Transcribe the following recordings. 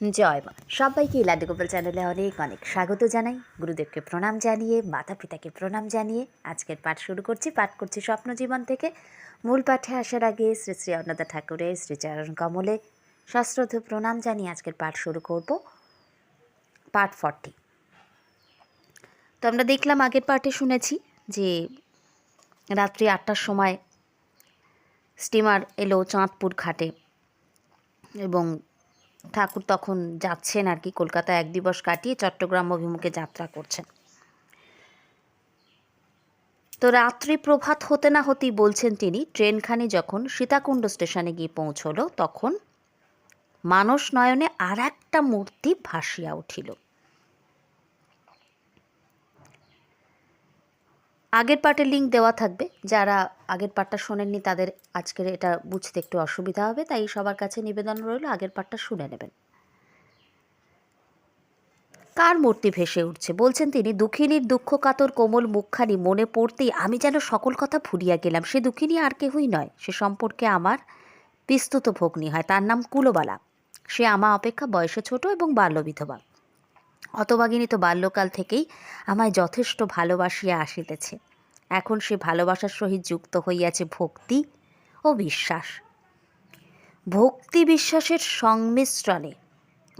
জয় মা। সবাইকে লাড্ডু গোপাল চ্যানেলে অনেক অনেক স্বাগত জানাই। গুরুদেবকে প্রণাম জানিয়ে মাতা পিতাকে প্রণাম জানিয়ে আজকের পাঠ শুরু করছি। পাঠ করছি স্বপ্ন জীবন থেকে। মূল পাঠে আসার আগে শ্রী শ্রী অন্নদা ঠাকুরের শ্রীচরণ কমলে সশ্রদ্ধ প্রণাম জানিয়ে আজকের পাঠ শুরু করব। Part forty. তো আমরা দেখলাম আগের পার্টে শুনেছি যে রাত্রি আটটার সময় স্টিমার এলো চাঁদপুর ঘাটে এবং ঠাকুর তখন যাচ্ছেন আর কি, কলকাতা এক দিবস কাটিয়ে চট্টগ্রাম অভিমুখে যাত্রা করছেন। তো রাত্রি প্রভাত হতে না হতেই বলছেন তিনি, ট্রেনখানে যখন সীতাকুণ্ড স্টেশনে গিয়ে পৌঁছল, তখন মানস নয়নে আর একটা মূর্তি ভাসিয়া উঠিল। আগের পার্টের লিঙ্ক দেওয়া থাকবে। যারা আগের পার্টটা শোনেননি, তাদের আজকের এটা বুঝতে একটু অসুবিধা হবে। তাই সবার কাছে নিবেদন রইল, আগের পার্টটা শুনে নেবেন। কার মূর্তি ভেসে উঠছে? বলছেন তিনি, দুঃখিনীর দুঃখ কাতর কোমল মুখখানি মনে পড়তেই আমি যেন সকল কথা ভুলিয়া গেলাম। সে দুঃখিনী আর কেহই নয়, সে সম্পর্কে আমার বিস্তুত ভগ্নী হয়। তার নাম কুলোবালা। সে আমা অপেক্ষা বয়সে ছোট এবং বাল্য বিধবা হতভাগিনী তো বাল্যকাল থেকেই আমায় যথেষ্ট ভালোবাসিয়া আসিতেছে। এখন সে ভালোবাসার সহিত যুক্ত হইয়াছে ভক্তি ও বিশ্বাস। ভক্তি বিশ্বাসের সংমিশ্রণে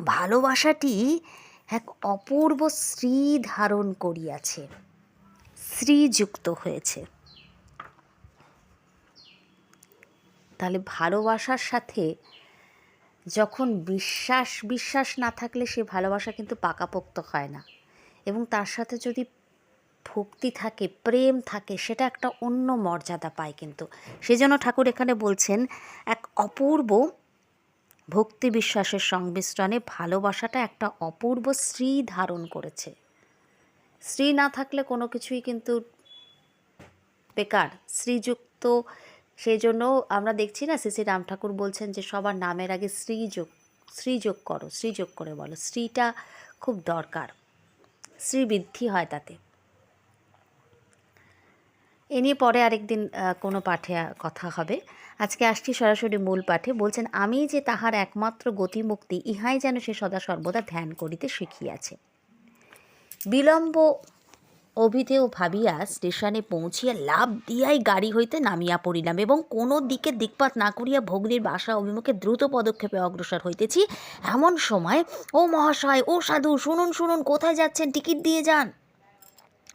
ভালোবাসাটি এক অপূর্ব শ্রী ধারণ করিয়াছে শ্রীযুক্ত হয়েছে। তাহলে ভালোবাসার সাথে যখন বিশ্বাস বিশ্বাস না থাকলে সে ভালোবাসা কিন্তু পাকাপোক্ত হয় না। এবং তার সাথে যদি ভক্তি থাকে, প্রেম থাকে, সেটা একটা অন্য মর্যাদা পায় কিন্তু। সেজন্য ঠাকুর এখানে বলছেন, এক অপূর্ব ভক্তি বিশ্বাসের সংমিশ্রণে ভালোবাসাটা একটা অপূর্ব শ্রী ধারণ করেছে। শ্রী না থাকলে কোনো কিছুই কিন্তু বেকার। শ্রীযুক্ত সেই জন্য আমরা দেখছি না শ্রী শ্রী রাম ঠাকুর বলছেন যে সবার নামের আগে শ্রীযোগ শ্রীযোগ করো, শ্রীযোগ করে বলো। শ্রীটা খুব দরকার। শ্রীবৃদ্ধি হয় তাতে। এ নিয়ে পরে আরেকদিন কোনো পাঠে কথা হবে। আজকে আসছি সরাসরি মূল পাঠে। বলছেন, আমি যে তাহার একমাত্র গতিমুক্তি, ইহাই যেন সে সদা সর্বদা ধ্যান করিতে শিখিয়াছে। বিলম্ব অভিধেয় ভাবিয়া স্টেশনে পৌঁছিয়া লাভ দিয়াই গাড়ি হইতে নামিয়া পড়িলাম এবং কোনো দিকে দিকপাত না করিয়া ভগ্নির বাসা অভিমুখে দ্রুত পদক্ষেপে অগ্রসর হইতেছি। এমন সময়, ও মহাশয়, ও সাধু, শুনুন শুনুন, কোথায় যাচ্ছেন? টিকিট দিয়ে যান।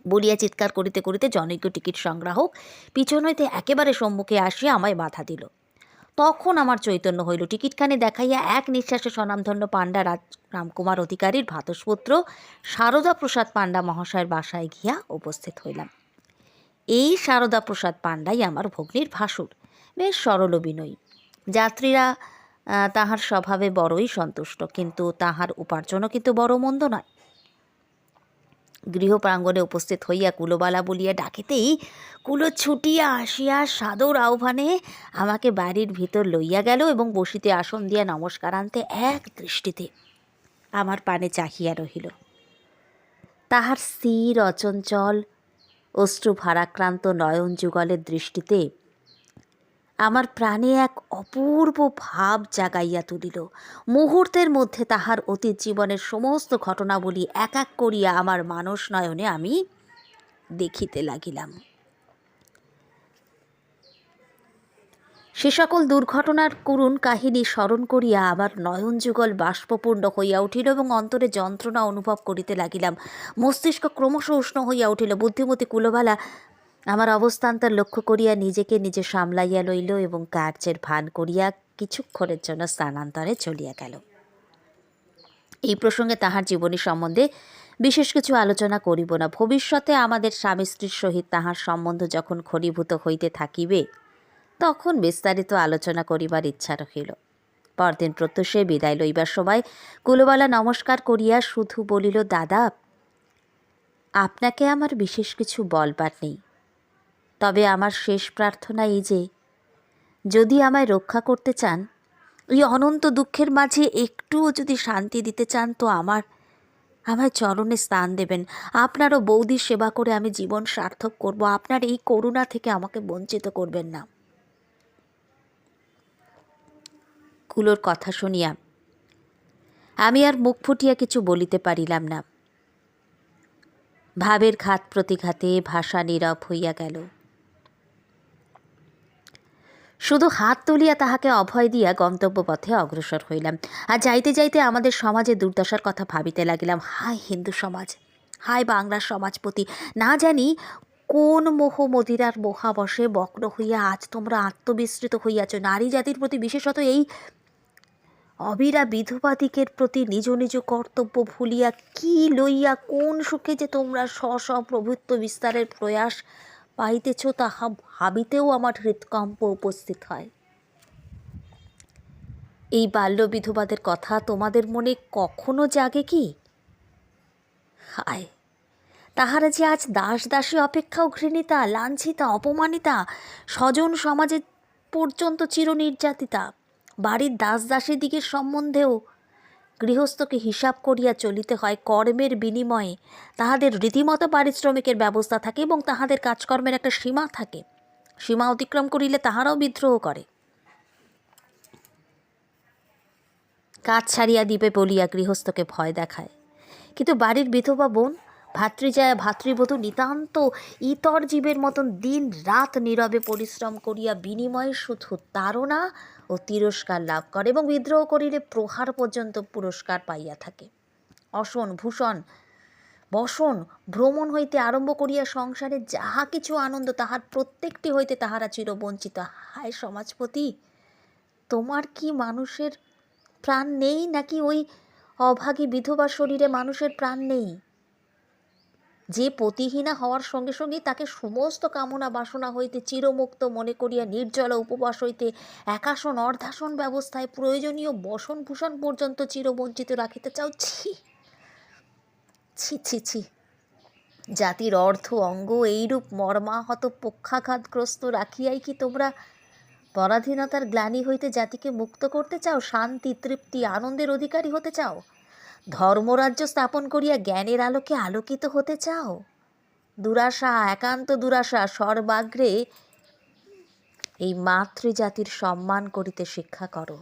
বলিয়া চিৎকার করিতে করিতে জনৈক টিকিট সংগ্রাহক পিছন হইতে একেবারে সম্মুখে আসিয়া আমায় বাধা দিল। তখন আমার চৈতন্য হইল। টিকিটখানি দেখাইয়া এক নিঃশ্বাসে স্বনামধন্য পাণ্ডা রাজ রামকুমার অধিকারীর ভ্রাতস্পুত্র শারদা প্রসাদ পাণ্ডা মহাশয়ের বাসায় গিয়া উপস্থিত হইলাম। এই সারদা প্রসাদ পাণ্ডাই আমার ভগ্নির ভাসুর, বেশ সরল বিনয়ী যাত্রীরা তাহার স্বভাবে বড়ই সন্তুষ্ট, কিন্তু তাহার উপার্জনও কিন্তু বড় মন্দ নয়। গৃহ প্রাঙ্গণে উপস্থিত হইয়া কুলোবালা বলিয়া ডাকিতেই কুলো ছুটিয়া আসিয়া সাদর আহ্বানে আমাকে বাড়ির ভিতর লইয়া গেল এবং বসিতে আসন দিয়া নমস্কারান্তে এক দৃষ্টিতে আমার পানে চাহিয়া রহিল। তাহার স্থির, অচঞ্চল, অশ্রু ভারাক্রান্ত নয়ন যুগলের দৃষ্টিতে আমার প্রাণে এক অপূর্ব ভাব জাগাইয়া তুলিল। মুহূর্তের মধ্যে তাহার অতীত জীবনের সমস্ত ঘটনাবলী এক এক করিয়া আমার মানস নয়নে আমি দেখিতে লাগিলাম। সে সকল দুর্ঘটনার করুণ কাহিনী স্মরণ করিয়া আমার নয়ন যুগল বাষ্পপূর্ণ হইয়া উঠিল এবং অন্তরে যন্ত্রণা অনুভব করিতে লাগিলাম। মস্তিষ্ক ক্রমশ উষ্ণ হইয়া উঠিল। বুদ্ধিমতী কুলবালা আমার অবস্থানটা লক্ষ্য করিয়া নিজেকে নিজে সামলাইয়া লইল এবং কার্যের ভান করিয়া কিছুক্ষণের জন্য স্থানান্তরে চলিয়া গেল। এই প্রসঙ্গে তাহার জীবনী সম্বন্ধে বিশেষ কিছু আলোচনা করিব না। ভবিষ্যতে আমাদের স্বামী স্ত্রীর সহিত তাহার সম্বন্ধ যখন ঘনীভূত হইতে থাকিবে, তখন বিস্তারিত আলোচনা করিবার ইচ্ছা রহিল। পরদিন প্রত্যুষে বিদায় লইবার সময় কুলবালা নমস্কার করিয়া শুধু বলিল, দাদা, আপনাকে আমার বিশেষ কিছু বলবার নেই। তবে আমার শেষ প্রার্থনা এই যে, যদি আমায় রক্ষা করতে চান, এই অনন্ত দুঃখের মাঝে একটুও যদি শান্তি দিতে চান, তো আমার, আমায় চরণে স্থান দেবেন। আপনারও বৌদির সেবা করে আমি জীবন সার্থক করব। আপনার এই করুণা থেকে আমাকে বঞ্চিত করবেন না। কুলোর কথা শুনিয়া আমি আর মুখ ফুটিয়া কিছু বলিতে পারিলাম না। ভাবের ঘাত প্রতিঘাতে ভাষা নীরব হইয়া গেল। শুধু হাত তুলিয়া তাহাকে অভয় দিয়া গন্তব্য পথে অগ্রসর হইলাম। আর যাইতে যাইতে আমাদের সমাজে দুর্দশার কথা ভাবিতে লাগিলাম। হায় হিন্দু সমাজ, হায় বাংলার সমাজপতি। না জানি কোন মোহ মদিরার মোহাবশে বক্র হইয়া আজ তোমরা আত্মবিস্মৃত হইয়াছ। নারী জাতির প্রতি বিশেষত এই অবিরা বিধবাদিকের প্রতি নিজ নিজ কর্তব্য ভুলিয়া কি লইয়া কোন সুখে যে তোমরা স্ব স্ব প্রভুত্ব বিস্তারের প্রয়াস পাইতেছ তাহা ভাবিতেও আমার হৃৎকম্প উপস্থিত হয়। এই বাল্য বিধবাদের কথা তোমাদের মনে কখনো জাগে কি? হায়, তাহারা যে আজ দাস দাসী অপেক্ষাও ঘৃণিতা, লাঞ্ছিতা, অপমানিতা, স্বজন সমাজে পর্যন্ত চির নির্যাতিতা বাড়ির দাস দাসী দিকের সম্বন্ধেও গৃহস্থকে হিসাব করিয়া চলিতে হয় কর্মের বিনিময়ে। তাহাদের রীতিমতো পারিশ্রমিকের ব্যবস্থা থাকে এবং তাহাদের কাজকর্মের একটা সীমা থাকে। সীমা অতিক্রম করিলে তাহারাও বিদ্রোহ করে। কাজ ছাড়িয়া দিবে বলিয়া গৃহস্থকে ভয় দেখায়। কিন্তু বাড়ির বিধবা বোন, ভাতৃজায়া, ভাতৃবধূ নিতান্ত ইতর জীবের মতন দিন রাত নীরবে পরিশ্রম করিয়া বিনিময়ে শুধু তাড়না ও তিরস্কার লাভ করে এবং বিদ্রোহ করিলে প্রহার পর্যন্ত পুরস্কার পাইয়া থাকে। অসন, ভূষণ, বসন, ভ্রমণ হইতে আরম্ভ করিয়া সংসারে যাহা কিছু আনন্দ, তাহার প্রত্যেকটি হইতে তাহারা চিরবঞ্চিত হায় সমাজপতি, তোমার কি মানুষের প্রাণ নেই নাকি ওই অভাগী বিধবা শরীরে মানুষের প্রাণ নেই? যে পতিহীনা হওয়ার সঙ্গে সঙ্গে তাকে সমস্ত কামনা বাসনা হইতে চিরমুক্ত মনে করিয়া নির্জল উপবাস হইতে একাসন অর্ধাসন ব্যবস্থায় প্রয়োজনীয় বসন ভূষণ পর্যন্ত চিরবঞ্চিত রাখিতে চাও? ছি ছি ছি ছি। জাতির অর্থ অঙ্গ এইরূপ মর্মাহত পক্ষাঘাতগ্রস্ত রাখিয়াই কি তোমরা পরাধীনতার গ্লানি হইতে জাতিকে মুক্ত করতে চাও? শান্তি, তৃপ্তি, আনন্দের অধিকারী হতে চাও? ধর্মরাজ্য স্থাপন করিয়া জ্ঞানের আলোকে আলোকিত হতে চাও? দুরাশা, একান্ত দুরাশা, সর্বাগ্রে এই মাতৃজাতির সম্মান করিতে শিক্ষা করো।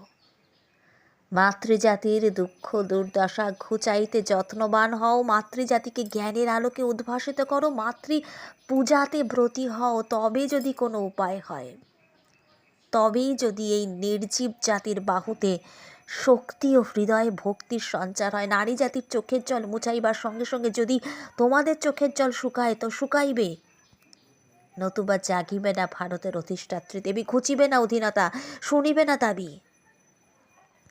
মাতৃজাতির দুঃখ, দুর্দশা ঘুচাইতে যত্নবান হও, মাতৃজাতিকে জ্ঞানের আলোকে উদ্ভাসিত করো মাতৃ পূজাতে ব্রতী হও, তবে যদি কোনো উপায় হয়। তবেই যদি এই নির্জীব জাতির বাহুতে শক্তি ও হৃদয়ে ভক্তির সঞ্চার হয়। নারী জাতির চোখের জল মুছাইবার সঙ্গে সঙ্গে যদি তোমাদের চোখের জল শুকায়, তো শুকাইবে। নতুবা জাগিবে না ভারতের অধিষ্ঠাত্রী, দেবী ঘুচিবে না অধীনতা, শুনিবে না দাবি।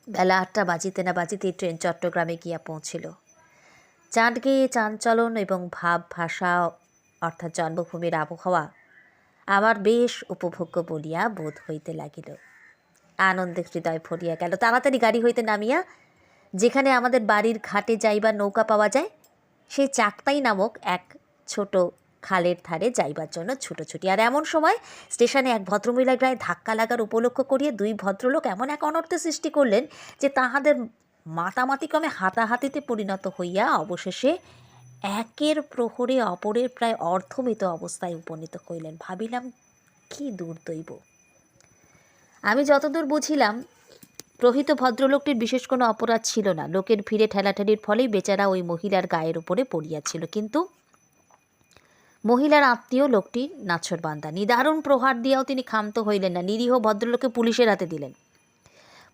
বেলা আটটা বাজিতে না বাজিতে ট্রেন চট্টগ্রামে গিয়া পৌঁছিল। চাঁদকে চাঞ্চলন এবং ভাব, ভাষা অর্থাৎ জন্মভূমির আবহাওয়া আমার বেশ উপভোগ্য বলিয়া বোধ হইতে লাগিল। আনন্দে হৃদয় ভরিয়া গেল। তাড়াতাড়ি গাড়ি হইতে নামিয়া যেখানে আমাদের বাড়ির ঘাটে যাইবার নৌকা পাওয়া যায়, সেই চাকতাই নামক এক ছোট খালের ধারে যাইবার জন্য ছুটোছুটি। আর এমন সময় স্টেশনে এক ভদ্রমহিলার গায়ে ধাক্কা লাগার উপলক্ষ করিয়া দুই ভদ্রলোক এমন এক অনর্থ সৃষ্টি করলেন যে তাহাদের মাতামাতিক্রমে হাতাহাতিতে পরিণত হইয়া অবশেষে একের প্রহরে অপরের প্রায় অর্থমিত অবস্থায় উপনীত হইলেন। ভাবিলাম, কি দুর্দৈব। আমি যতদূর বুঝিলাম, প্রহিত ভদ্রলোকটির বিশেষ কোনো অপরাধ ছিল না। লোকের ভিড়ে ঠেলাঠেলির ফলেই বেচারা ওই মহিলার গায়ের উপরে পড়িয়াছিল। কিন্তু মহিলার আত্মীয় লোকটি নাছর বান্দা নিদারুণ প্রহার দিয়াও তিনি ক্ষান্ত হইলেন না। নিরীহ ভদ্রলোককে পুলিশের হাতে দিলেন।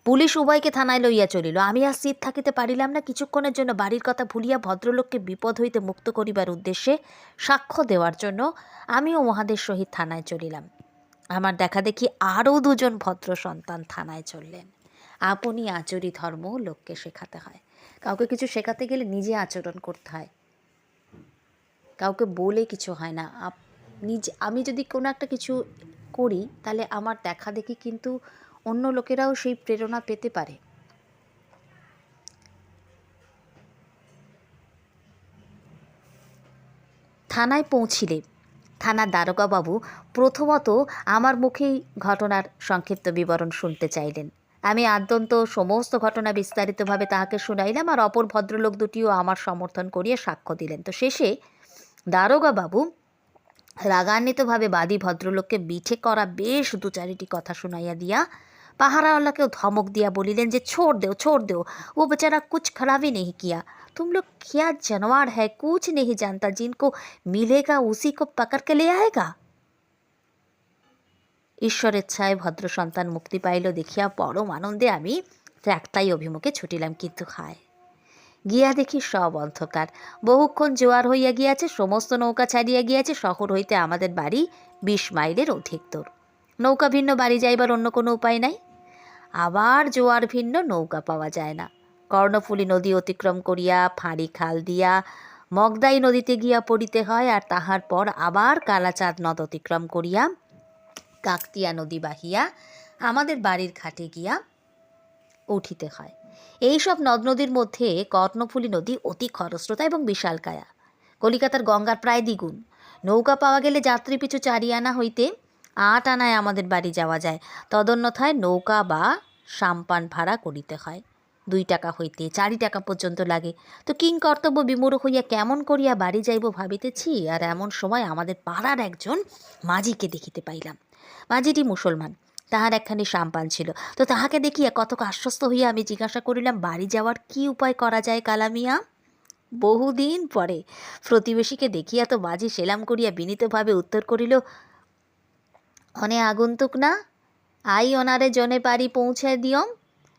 পুলিশ উভয়কে থানায় লইয়া চলিল। আমি আর স্থির থাকিতে পারিলাম না। কিছুক্ষণের জন্য বাড়ির কথা ভুলিয়া ভদ্রলোককে বিপদ হইতে মুক্ত করিবার উদ্দেশ্যে সাক্ষ্য দেওয়ার জন্য আমিও মহাদের সহিত থানায় চলিলাম। আমার দেখা দেখি আরও দুজন ভদ্র সন্তান থানায় চললেন। আপনি আচরি ধর্ম লোককে শেখাতে হয়। কাউকে কিছু শেখাতে গেলে নিজে আচরণ করতে হয়। কাউকে বলে কিছু হয় না। নিজে, আমি যদি কোনো একটা কিছু করি, তাহলে আমার দেখা দেখি কিন্তু অন্য লোকেরাও সেই প্রেরণা পেতে পারে। থানায় পৌঁছিলে। থানার দারোগাবাবু প্রথমত আমার মুখেই ঘটনার সংক্ষিপ্ত বিবরণ শুনতে চাইলেন। আমি আদ্যন্ত সমস্ত ঘটনা বিস্তারিতভাবে তাহাকে শুনাইলাম আর অপর ভদ্রলোক দুটিও আমার সমর্থন করিয়ে সাক্ষ্য দিলেন। তো শেষে দারোগাবাবু রাগান্বিতভাবে বাদী ভদ্রলোককে মিঠে করা বেশ দু চারিটি কথা শুনাইয়া দিয়া পাহারাওয়ালাকেও ধমক দিয়া বলিলেন যে, ছোড় দেও ছোড় দেও, ও বেচারা কুচ খারাপই নেই কিয়া। तुम लोग क्या जानवर है कुछ नहीं जानता जिनको मिलेगा उसी को पकड़ के ले आएगा ঈশ্বরের ছায় ভদ্র সন্তান মুক্তি পাইল দেখিয়া পরম আনন্দে আমি ট্র্যাকটাই অভিমুখে ছুটিলাম কিন্তু খায় গিয়া দেখি সব অন্ধকার বহুক্ষণ জোয়ার হইয়া গিয়াছে সমস্ত নৌকা ছাড়িয়া গিয়াছে শহর হইতে আমাদের বাড়ি বিশ মাইলের অধিক দূর নৌকা ভিন্ন বাড়ি যাইবার অন্য কোনো উপায় নাই আবার জোয়ার ভিন্ন নৌকা পাওয়া যায় না কর্ণফুলী নদী অতিক্রম করিয়া ফাঁড়ি খাল দিয়া মগদাই নদীতে গিয়া পড়িতে হয় আর তাহার পর আবার কালাচাঁদ নদ অতিক্রম করিয়া কাকতিয়া নদী বাহিয়া আমাদের বাড়ির ঘাটে গিয়া উঠিতে হয়। এই সব নদ নদীর মধ্যে কর্ণফুলী নদী অতি খরস্রোতা এবং বিশালকায়া কলিকাতার গঙ্গার প্রায় দ্বিগুণ। নৌকা পাওয়া গেলে যাত্রী পিছু চারি আনা হইতে আট আনায় আমাদের বাড়ি যাওয়া যায়। তদন্যথায় নৌকা বা সাম্পান ভাড়া করিতে হয়। দুই টাকা হইতে চারি টাকা পর্যন্ত লাগে। তো কিং কর্তব্য বিমূঢ় হইয়া কেমন করিয়া বাড়ি যাইব ভাবিতেছি, আর এমন সময় আমাদের পাড়ার একজন মাঝিকে দেখিতে পাইলাম। মাঝিটি মুসলমান, তাহার একখানি সাম্পান ছিল। তো তাহাকে দেখিয়া কতক আশ্বস্ত হইয়া আমি জিজ্ঞাসা করিলাম, বাড়ি যাওয়ার কি উপায় করা যায় কালামিয়া বহুদিন পরে প্রতিবেশীকে দেখিয়া তো মাঝি সেলাম করিয়া বিনীতভাবে উত্তর করিল, অনে আগন্তুক না, আই অনারে জনে পারি পৌঁছায় দিয়ম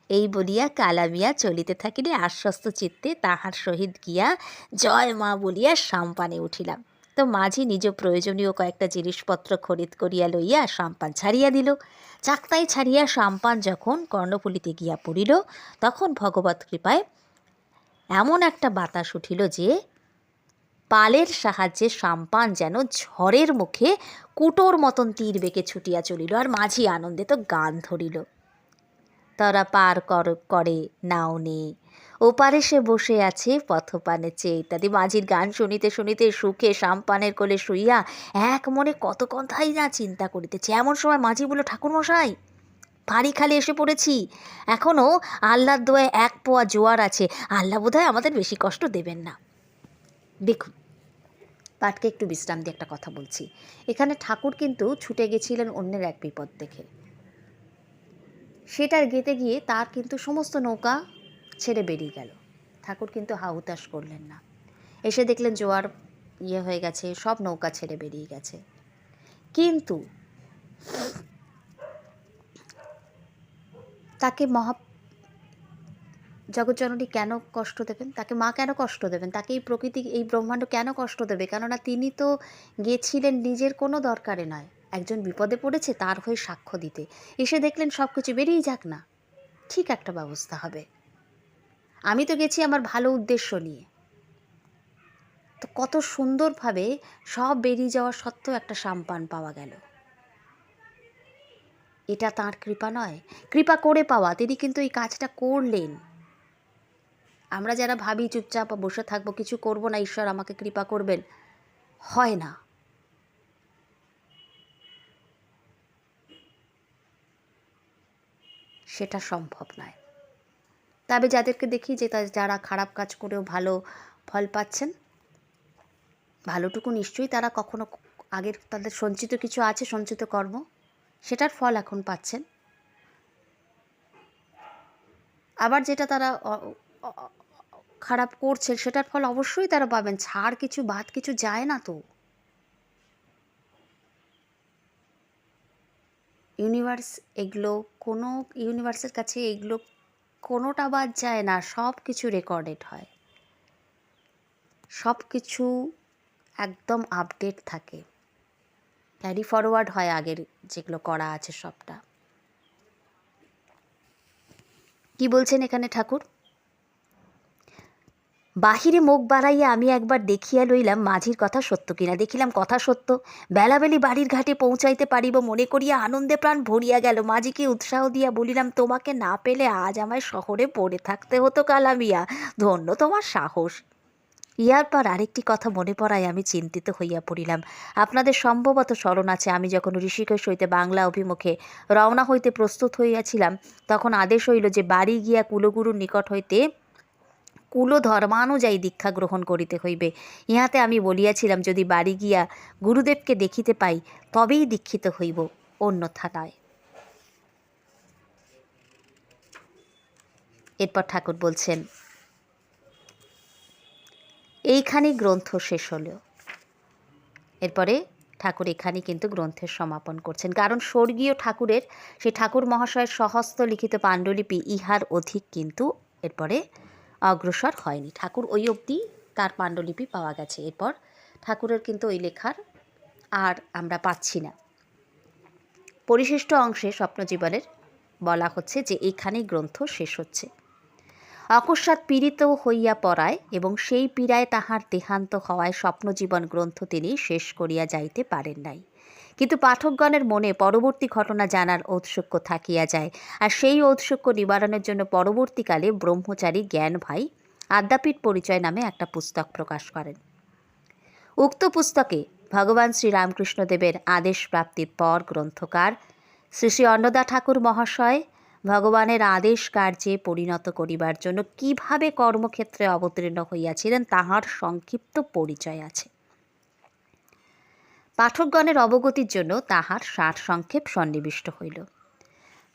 এই বলিয়া কালামিয়া চলিতে থাকিলে আশ্বস্ত চিত্তে তাহার সহিত গিয়া জয় মা বলিয়া সাম্পানে উঠিলাম। তো মাঝি নিজ প্রয়োজনীয় কয়েকটা জিনিসপত্র খরিদ করিয়া লইয়া সাম্পান ছাড়িয়া দিল। চাকতাই ছাড়িয়া সাম্পান যখন কর্ণফুলিতে গিয়া পড়িল, তখন ভগবত কৃপায় এমন একটা বাতাস উঠিল যে, পালের সাহায্যে সাম্পান যেন ঝড়ের মুখে কুটোর মতন তীর বেঁকে ছুটিয়া চলিল আর মাঝি আনন্দে তো গান ধরিল। তারা পার কর নাও নে। ওপারে সে বসে আছে, পথপানে চেয়ে ইত্যাদি। মাঝির গান শুনিতে শুনিতে সুখে সাম্পানের কোলে শুইয়া এক মনে কত কথাই না চিন্তা করিতেছে। এমন সময় মাঝি বলল, ঠাকুরমশাই ভারী খালি এসে পড়েছি। এখনও আল্লাহর দোয়ায় এক পোয়া জোয়ার আছে। আল্লাহ বোধহয় আমাদের বেশি কষ্ট দেবেন না। দেখুন, পাটকে একটু বিশ্রাম দিয়ে একটা কথা বলছি। এখানে ঠাকুর কিন্তু ছুটে গেছিলেন অন্যের এক বিপদ দেখে। সেটার গেতে গিয়ে তার কিন্তু সমস্ত নৌকা ছেড়ে বেরিয়ে গেল। ঠাকুর কিন্তু হাহুতাশ করলেন না। এসে দেখলেন জোয়ার ইয়ে হয়ে গেছে, সব নৌকা ছেড়ে বেরিয়ে গেছে। কিন্তু তাকে মহা জগৎজননী কেন কষ্ট দেবেন? তাকে মা কেন কষ্ট দেবেন? তাকে এই প্রকৃতি, এই ব্রহ্মাণ্ড কেন কষ্ট দেবে? কেননা তিনি তো গেছিলেন নিজের কোনো দরকারে নয়। একজন বিপদে পড়েছে তার হয়ে সাক্ষ্য দিতে। এসে দেখলেন সব কিছু বেরিয়ে যাক না। ঠিক একটা ব্যবস্থা হবে। আমি তো গেছি আমার ভালো উদ্দেশ্য নিয়ে। তো কত সুন্দরভাবে সব বেরিয়ে যাওয়া সত্ত্বেও একটা সাম্পান পাওয়া গেল। এটা তার কৃপা নয়, কৃপা করে পাওয়া। তিনি কিন্তু এই কাজটা করলেন। আমরা যারা ভাবি চুপচাপ বসে থাকব, কিছু করব না, ঈশ্বর আমাকে কৃপা করবেন, হয় না। সেটা সম্ভব নয়। তবে যাদেরকে দেখি যে যারা খারাপ কাজ করেও ভালো ফল পাচ্ছেন, ভালোটুকু নিশ্চয়ই তারা কখনো আগের তাদের সঞ্চিত কিছু আছে, সঞ্চিত কর্ম, সেটার ফল এখন পাচ্ছেন। আবার যেটা তারা খারাপ করছে সেটার ফল অবশ্যই তারা পাবেন। ছাড় কিছু বাদ কিছু যায় না তো। ইউনিভার্স এগুলো কোনো ইউনিভার্সের কাছে এগুলো কোনোটা বাদ যায় না, সব কিছু রেকর্ডেড হয়। সব কিছু একদম আপডেট থাকে। ক্যারি ফরওয়ার্ড হয় আগের যেগুলো করা আছে সবটা। কি বলছেন এখানে ঠাকুর? বাহিরে মুখ বাড়াইয়া আমি একবার দেখিয়া লইলাম মাঝির কথা সত্য কিনা। দেখিলাম কথা সত্য। বেলাবেলি বাড়ির ঘাটে পৌঁছাইতে পারিব মনে করিয়া আনন্দে প্রাণ ভরিয়া গেল। মাঝিকে উৎসাহ দিয়া বলিলাম, তোমাকে না পেলে আজ আমায় শহরে পড়ে থাকতে হতো কালামিয়া। ধন্য তোমার সাহস। ইহার পর আরেকটি কথা মনে পড়ায় আমি চিন্তিত হইয়া পড়িলাম। আপনাদের সম্ভবত স্মরণ আছে, আমি যখন ঋষিকেশ হইতে বাংলা অভিমুখে রওনা হইতে প্রস্তুত হইয়াছিলাম, তখন আদেশ হইল যে বাড়ি গিয়া কুলগুরুর নিকট হইতে কুল ধর্মানুযায়ী দীক্ষা গ্রহণ করিতে হইবে। ইহাতে আমি বলিয়াছিলাম, যদি বাড়ি গিয়া গুরুদেবকে দেখিতে পাই, তবেই দীক্ষিত হইব অন্যথা নয় এরপর ঠাকুর বলছেন, এইখানেই গ্রন্থ শেষ হলো। এরপরে ঠাকুর এখানে কিন্তু গ্রন্থের সমাপন করছেন। কারণ স্বর্গীয় ঠাকুরের সেই ঠাকুর মহাশয়ের সহস্ত লিখিত পাণ্ডুলিপি ইহার অধিক কিন্তু এরপরে অগ্রসর হয়নি। ঠাকুর ওই অবধি তার পাণ্ডুলিপি পাওয়া গেছে। এরপর ঠাকুরের কিন্তু ওই লেখার আর আমরা পাচ্ছি না। পরিশিষ্ট অংশে স্বপ্নজীবনের বলা হচ্ছে যে এইখানেই গ্রন্থ শেষ হচ্ছে। অকস্মাৎ পীড়িত হইয়া পড়ায় এবং সেই পীড়ায় তাহার দেহান্ত হওয়ায় স্বপ্নজীবন গ্রন্থ তিনি শেষ করিয়া যাইতে পারেন নাই। কিন্তু পাঠকগণের মনে পরবর্তী ঘটনা জানার ঔৎসুক্য থাকিয়া যায়। আর সেই ঔৎসুক্য নিবারণের জন্য পরবর্তীকালে ব্রহ্মচারী জ্ঞান ভাই আদ্যাপীঠ পরিচয় নামে একটা পুস্তক প্রকাশ করেন। উক্ত পুস্তকে ভগবান শ্রীরামকৃষ্ণদেবের আদেশ প্রাপ্তির পর গ্রন্থকার শ্রী শ্রী অন্নদা ঠাকুর মহাশয় ভগবানের আদেশ কার্যে পরিণত করিবার জন্য কীভাবে কর্মক্ষেত্রে অবতীর্ণ হইয়াছিলেন তাহার সংক্ষিপ্ত পরিচয় আছে। পাঠকগণের অবগতির জন্য তাহার সার সংক্ষেপ সন্নিবিষ্ট হইল।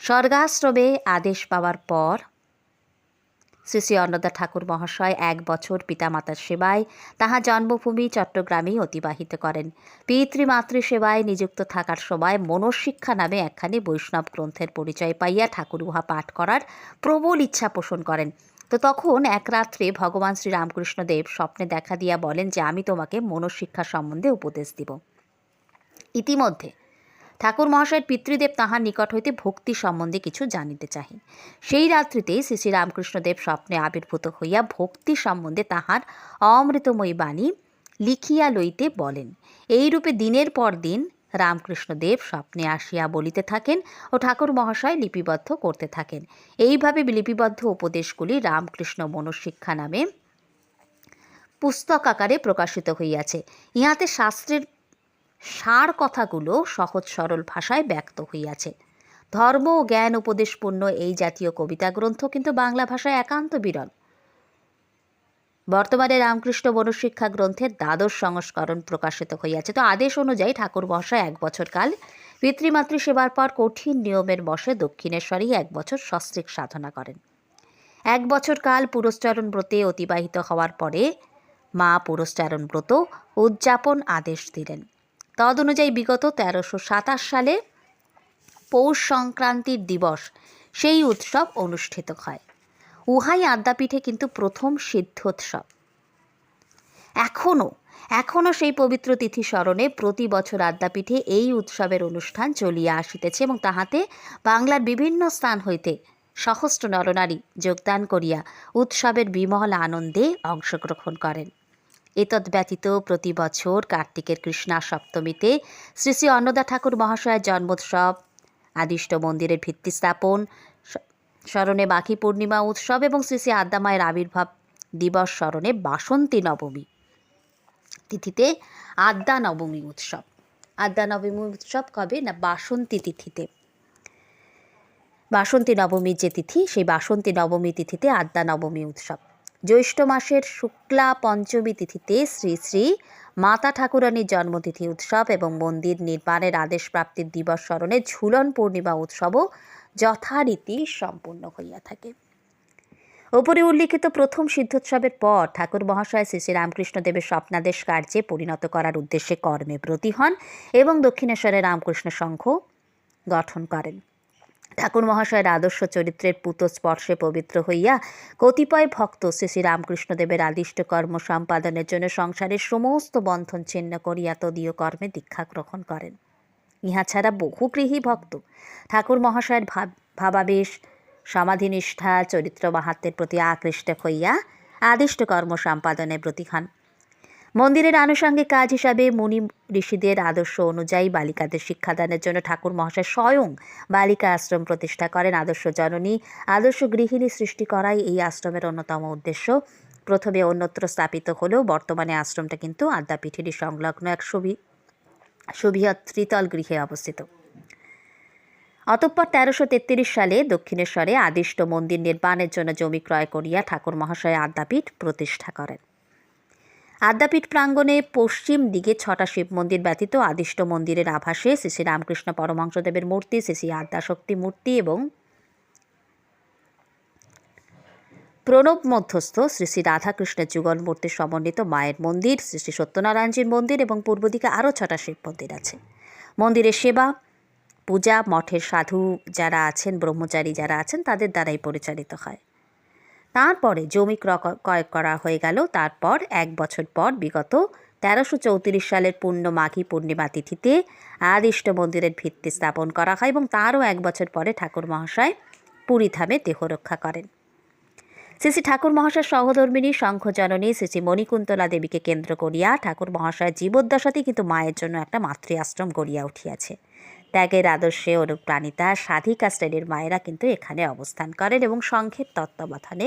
স্বর্গাশ্রমে আদেশ পাওয়ার পর শ্রী শ্রী অন্নদা ঠাকুর মহাশয় এক বছর পিতামাতার সেবায় তাহা জন্মভূমি চট্টগ্রামেই অতিবাহিত করেন। পিতৃমাতৃ সেবায় নিযুক্ত থাকার সময় মনশিক্ষা নামে একখানি বৈষ্ণব গ্রন্থের পরিচয় পাইয়া ঠাকুর উহা পাঠ করার প্রবল ইচ্ছা পোষণ করেন। তো তখন এক রাত্রে ভগবান শ্রী রামকৃষ্ণদেব স্বপ্নে দেখা দিয়া বলেন যে আমি তোমাকে মনশিক্ষা সম্বন্ধে উপদেশ দিব। ইতিমধ্যে। ঠাকুর মহাশয়ের পিতৃদেব তাহার নিকট হইতে ভক্তি সম্বন্ধে কিছু জানিতে চাহেন। সেই রাত্রিতে শ্রী শ্রী রামকৃষ্ণদেব স্বপ্নে আবির্ভূত হইয়া ভক্তি সম্বন্ধে তাহার অমৃতময়ী বাণী লিখিয়া লইতে বলেন। এইরূপে দিনের পর দিন রামকৃষ্ণদেব স্বপ্নে আসিয়া বলিতে থাকেন ও ঠাকুর মহাশয় লিপিবদ্ধ করতে থাকেন। এইভাবে লিপিবদ্ধ উপদেশগুলি রামকৃষ্ণ মনশিক্ষা নামে পুস্তক আকারে প্রকাশিত হইয়াছে। ইহাতে শাস্ত্রের সার কথাগুলো সহজ সরল ভাষায় ব্যক্ত হইয়াছে। ধর্ম ও জ্ঞান উপদেশপূর্ণ এই জাতীয় কবিতা গ্রন্থ কিন্তু বাংলা ভাষায় একান্ত বিরল। বর্তমানে রামকৃষ্ণ বনশিক্ষা গ্রন্থের দ্বাদশ সংস্করণ প্রকাশিত হইয়াছে। তো আদেশ অনুযায়ী ঠাকুর মহাশয় এক বছর কাল পিতৃমাতৃ সেবার পর কঠিন নিয়মের বসে দক্ষিণেশ্বরেই এক বছর সস্ত্রিক সাধনা করেন। এক বছর কাল পুরস্চারণ ব্রতে অতিবাহিত হওয়ার পরে মা পুরস্চারণ ব্রত উদযাপন আদেশ দিলেন। তদ অনুযায়ী বিগত তেরোশো সাতাশ সালে পৌষ সংক্রান্তির দিবস, সেই উৎসব অনুষ্ঠিত হয়। উহাই আদ্যাপীঠে কিন্তু প্রথম সিদ্ধোৎসব। এখনও এখনও সেই পবিত্র তিথি স্মরণে প্রতি বছর আদ্যাপীঠে এই উৎসবের অনুষ্ঠান চলিয়া আসিতেছে এবং তাহাতে বাংলার বিভিন্ন স্থান হইতে সহস্র নরনারী যোগদান করিয়া উৎসবের বিমল আনন্দে অংশগ্রহণ করেন। এতদ ব্যতীত প্রতি বছর কার্তিকের কৃষ্ণা সপ্তমীতে শ্রী শ্রী অন্নদা ঠাকুর মহাশয়ের জন্মোৎসব, আদিষ্ট মন্দিরের ভিত্তি স্থাপন স্মরণে বাকি পূর্ণিমা উৎসব এবং শ্রী শ্রী আদ্যামায়ের আবির্ভাব দিবস স্মরণে বাসন্তী নবমী। তিথিতে আদ্যা নবমী উৎসব। আদ্যা নবমী উৎসব কবে না বাসন্তী তিথিতে? বাসন্তী নবমীর যে তিথি, সেই বাসন্তী নবমী তিথিতে আদ্যা নবমী উৎসব। জ্যৈষ্ঠ মাসের শুক্লা পঞ্চমী তিথিতে শ্রী শ্রী মাতা ঠাকুরানীর জন্মতিথি উৎসব এবং মন্দির নির্মাণের আদেশ প্রাপ্তির দিবস স্মরণে ঝুলন পূর্ণিমা উৎসবও যথারীতি সম্পূর্ণ হইয়া থাকে। উপরে উল্লিখিত প্রথম সিদ্ধোৎসবের পর ঠাকুর মহাশয় শ্রী শ্রী রামকৃষ্ণদেবের স্বপ্নাদেশ কার্যে পরিণত করার উদ্দেশ্যে কর্মে ব্রতী হন এবং দক্ষিণেশ্বরে রামকৃষ্ণ সংঘ গঠন করেন। ঠাকুর মহাশয়ের আদর্শ চরিত্রের পুত স্পর্শে পবিত্র হইয়া কতিপয় ভক্ত শ্রী শ্রী রামকৃষ্ণদেবের আদিষ্ট কর্ম সম্পাদনের জন্য সংসারের সমস্ত বন্ধন ছিন্ন করিয়া তদীয় কর্মে দীক্ষা গ্রহণ করেন। ইহা ছাড়া বহু গৃহী ভক্ত। ঠাকুর মহাশয়ের ভাব, ভাবাবেশ, সমাধিনিষ্ঠা, চরিত্র মাহাত্মের প্রতি আকৃষ্ট হইয়া আদিষ্ট কর্ম সম্পাদনে ব্রতী হন মন্দিরের আনুষঙ্গিক কাজ হিসাবে মুনি ঋষিদের আদর্শ অনুযায়ী বালিকাদের শিক্ষাদানের জন্য ঠাকুর মহাশয় স্বয়ং বালিকা আশ্রম প্রতিষ্ঠা করেন। আদর্শ জননী, আদর্শ গৃহিণী সৃষ্টি করাই এই আশ্রমের অন্যতম উদ্দেশ্য। প্রথমে অন্যত্র স্থাপিত হলেও বর্তমানে আশ্রমটা কিন্তু আদ্যাপীঠেরই সংলগ্ন এক সুবি, সুবৃহৎ ত্রিতল গৃহে অবস্থিত। অতঃপর তেরোশো তেত্রিশ সালে দক্ষিণেশ্বরে আদিষ্ট মন্দির নির্মাণের জন্য জমি ক্রয় করিয়া ঠাকুর মহাশয় আদ্যাপীঠ প্রতিষ্ঠা করেন। আদ্যাপীঠ প্রাঙ্গণে পশ্চিম দিকে ছটা শিব মন্দির ব্যতীত আদিষ্ট মন্দিরের আভাসে শ্রী শ্রী রামকৃষ্ণ পরমহংসদেবের মূর্তি, শ্রী শ্রী আদ্যাশক্তি মূর্তি এবং প্রণব মধ্যস্থ শ্রী শ্রী রাধাকৃষ্ণের যুগল মূর্তি সমন্বিত মায়ের মন্দির, শ্রী শ্রী সত্যনারায়ণজীর মন্দির এবং পূর্ব দিকে আরও ছটা শিব মন্দির আছে। মন্দিরের সেবা, পূজা, মঠের সাধু যারা আছেন, ব্রহ্মচারী যারা আছেন, তাদের দ্বারাই পরিচালিত হয়। তারপরে জমি ক্রয় করা হয়ে গেল। তারপর এক বছর পর বিগত তেরোশো চৌত্রিশ সালের পূর্ণ মাঘী পূর্ণিমা তিথিতে আদিষ্ট মন্দিরের ভিত্তি স্থাপন করা হয় এবং তারও এক বছর পরে ঠাকুর মহাশয় পুরী পুরীধামে দেহ রক্ষা করেন। শ্রী শ্রী ঠাকুর মহাশয় সহধর্মিনী শঙ্খজননী শ্রী শ্রী মণিকুন্তলা দেবীকে কেন্দ্র করিয়া ঠাকুর মহাশয় জীবদ্দশাতে কিন্তু মায়ের জন্য একটা মাতৃ আশ্রম গড়িয়া উঠিয়াছে। ত্যাগের আদর্শে অনুপ্রাণিতা সাধিকা শ্রেণির মায়েরা কিন্তু এখানে অবস্থান করেন এবং সংঘের তত্ত্বাবধানে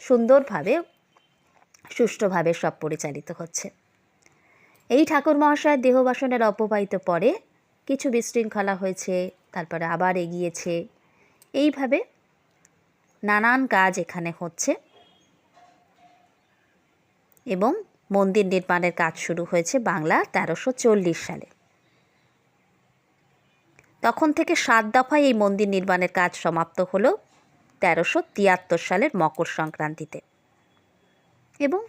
সুন্দরভাবে, সুষ্ঠুভাবে সব পরিচালিত হচ্ছে। এই ঠাকুর মহাশয়ের দেহবাসনের অপবাহিত পরে কিছু বিশৃঙ্খলা হয়েছে, তারপরে আবার এগিয়েছে। এইভাবে নানান কাজ এখানে হচ্ছে এবং মন্দির নির্মাণের কাজ শুরু হয়েছে বাংলা তেরোশো সালে। তখন থেকে সাত দফায় এই মন্দির নির্মাণের কাজ সমাপ্ত হলো তেরোশো তিয়াত্তর সালের মকর সংক্রান্তিতে। এবং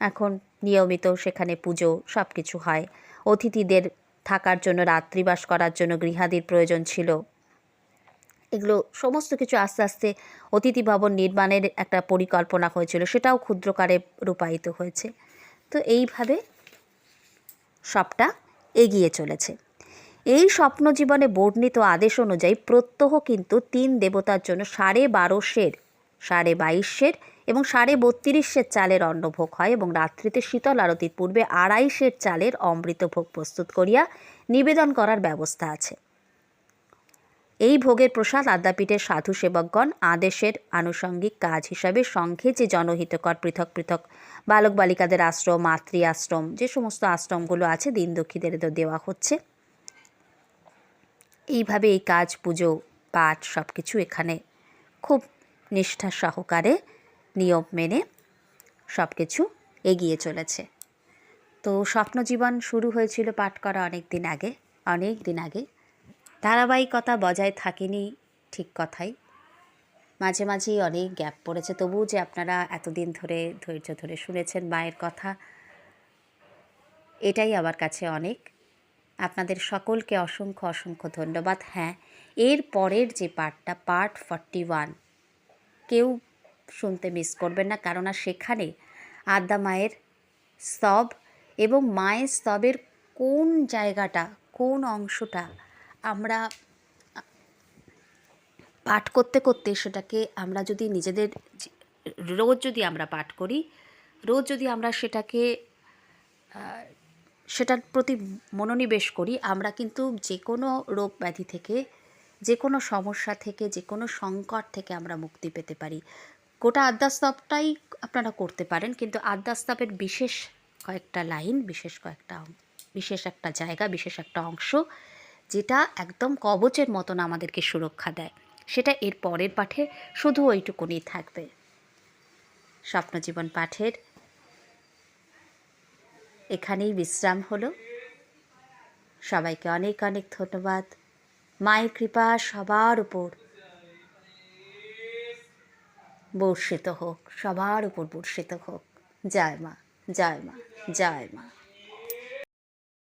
এখন নিয়মিত সেখানে পুজো সব কিছু হয়। অতিথিদের থাকার জন্য, রাত্রিবাস করার জন্য গৃহাদির প্রয়োজন ছিল। এগুলো সমস্ত কিছু আস্তে আস্তে অতিথি ভবন নির্মাণের একটা পরিকল্পনা হয়েছিল, সেটাও ক্ষুদ্রকারে রূপায়িত হয়েছে। তো এইভাবে সবটা এগিয়ে চলেছে। এই স্বপ্ন জীবনে বর্ণিত আদেশ অনুযায়ী প্রত্যহ কিন্তু তিন দেবতার জন্য সাড়ে বারোশের, সাড়ে বাইশ বাইশের এবং সাড়ে বত্রিশের চালের অন্নভোগ হয় এবং রাত্রিতে শীতল আরতির পূর্বে আড়াইশের চালের অমৃত ভোগ প্রস্তুত করিয়া নিবেদন করার ব্যবস্থা আছে। এই ভোগের প্রসাদ আদ্যাপীঠের সাধু সেবকগণ আদেশের আনুষঙ্গিক কাজ হিসাবে সংঘে যে জনহিতকর পৃথক পৃথক বালক বালিকাদের আশ্রম, মাতৃ আশ্রম, যে সমস্ত আশ্রমগুলো আছে দিন দুঃখীদের দেওয়া হচ্ছে এইভাবে এই কাজ, পুজো, পাঠ সব কিছু এখানে খুব নিষ্ঠা সহকারে নিয়ম মেনে সব কিছু এগিয়ে চলেছে। তো স্বপ্নজীবন শুরু হয়েছিল পাঠ করা অনেক দিন আগে, অনেক দিন আগে। ধারাবাহিকতা বজায় থাকেনি ঠিক কথাই। মাঝে মাঝেই অনেক গ্যাপ পড়েছে, তবুও যে আপনারা এতদিন ধরে, ধৈর্য ধরে শুনেছেন মায়ের কথা, এটাই আমার কাছে অনেক আপনাদের সকলকে অসংখ্য অসংখ্য ধন্যবাদ। হ্যাঁ এর পরের যে পার্টটা পার্ট ফর্টি ওয়ান কেউ শুনতে মিস করবেন না, কেননা সেখানে আদ্যা মায়ের স্তব এবং মায়ের স্তবের কোন জায়গাটা, কোন অংশটা আমরা পাঠ করতে করতে সেটাকে আমরা যদি নিজেদের রোজ যদি আমরা পাঠ করি, রোজ যদি আমরা সেটাকে সেটার প্রতি মনোনিবেশ করি। আমরা কিন্তু যে কোনো রোগ ব্যাধি থেকে যে কোনো সমস্যা থেকে যে কোনো সংকট থেকে আমরা মুক্তি পেতে পারি। গোটা আদ্যাস্তবটাই আপনারা করতে পারেন, কিন্তু আদ্যাস্তবের বিশেষ কয়েকটা লাইন, বিশেষ কয়েকটা বিশেষ একটা জায়গা, বিশেষ একটা অংশ, যেটা একদম কবচের মতন আমাদেরকে সুরক্ষা দেয়। সেটা এর পরের পাঠে শুধু ওইটুকুনি থাকবে। স্বপ্নজীবন পাঠের এখানেই বিশ্রাম হলো। সবাইকে অনেক অনেক ধন্যবাদ। মায়ের কৃপা সবার উপর বর্ষিত হোক, সবার উপর বর্ষিত হোক। জয় মা জয় মা জয় মা।